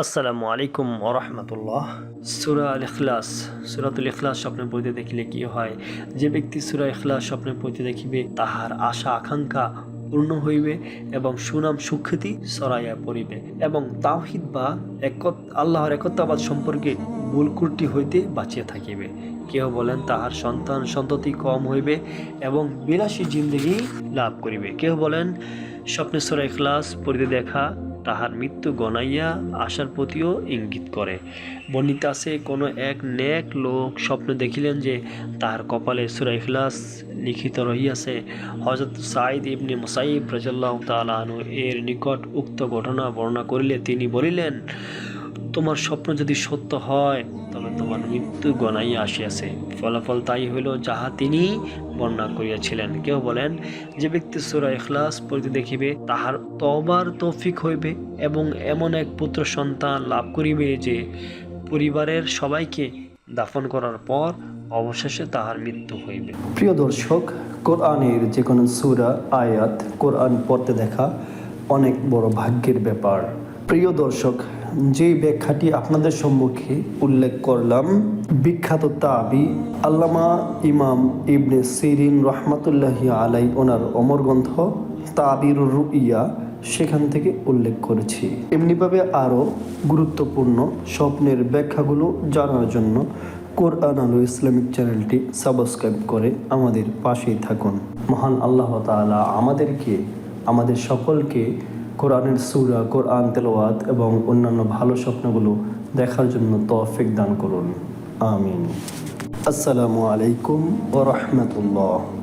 আসসালামু আলাইকুম ওরহমতুল্লাহ। সুরা আল ইখলাস, সুরাতুল ইখলাস স্বপ্নে পড়তে দেখিলে কি হয়? যে ব্যক্তি সুরা ইখলাস স্বপ্নে পড়তে দেখিবে, তাহার আশা, আকাঙ্ক্ষা পূর্ণ হইবে এবং সুনাম, সুখ্যাতি সরাইয়া পড়িবে এবং তাওহিদ বা একত, আল্লাহর একত্রাবাদ সম্পর্কে ত্রুটি হইতে বাঁচিয়া থাকিবে। কেউ বলেন, তাহার সন্তান সন্ততি কম হইবে এবং বিলাসী জিন্দগি লাভ করিবে। কেউ বলেন, স্বপ্নে সুরা ইখলাস পড়িতে দেখা তাহার মৃত্যু গণাইয়া আসার প্রতিও ইঙ্গিত করে। বর্ণিত আছে, কোনো এক নেক লোক স্বপ্ন দেখিলেন যে তাহার কপালে সুরা ইখলাস লিখিত রহিয়াছে। হজরত সাইদ ইবনে মুসাইব রাজাল্লাহ তালু এর নিকট উক্ত ঘটনা বর্ণনা করিলে তিনি বলিলেন, তোমার স্বপ্ন যদি সত্য হয় তোমার মৃত্যু গণাইয়া আসিয়াছে। ফলাফল তাই হইল যাহা তিনি বর্ণনা করিয়াছিলেন। কেউ বলেন, যে ব্যক্তি সুরা ইখলাস পড়িতে দেখিবে, তাহার তবার তৌফিক হইবে এবং এমন এক পুত্র সন্তান লাভ করিবে যে পরিবারের সবাইকে দাফন করার পর অবশেষে তাহার মৃত্যু হইবে। প্রিয় দর্শক, কোরআনের যে কোনো সুরা, আয়াত কোরআন পড়তে দেখা অনেক বড় ভাগ্যের ব্যাপার। প্রিয় দর্শক যে ব্যাখ্যাটি আপনাদের সম্মুখে উল্লেখ করলাম, বিখ্যাত তাবি আল্লামা ইমাম ইবনে সিরিন রহমাতুল্লাহি আলাই ওনার অমর গ্রন্থ তাবির রুইয়া সেখান থেকে উল্লেখ করেছি। এমনিভাবে আরও গুরুত্বপূর্ণ স্বপ্নের ব্যাখ্যাগুলো জানার জন্য কোরআন আলো ইসলামিক চ্যানেলটি সাবস্ক্রাইব করে আমাদের পাশেই থাকুন। মহান আল্লাহ তাআলা আমাদেরকে, আমাদের সকলকে কোরআনের সুরা, কোরআন তেলোয়াত এবং অন্যান্য ভালো স্বপ্নগুলো দেখার জন্য তৌফিক দান করুন। আমিন। আসসালামু আলাইকুম ও রাহমাতুল্লাহ।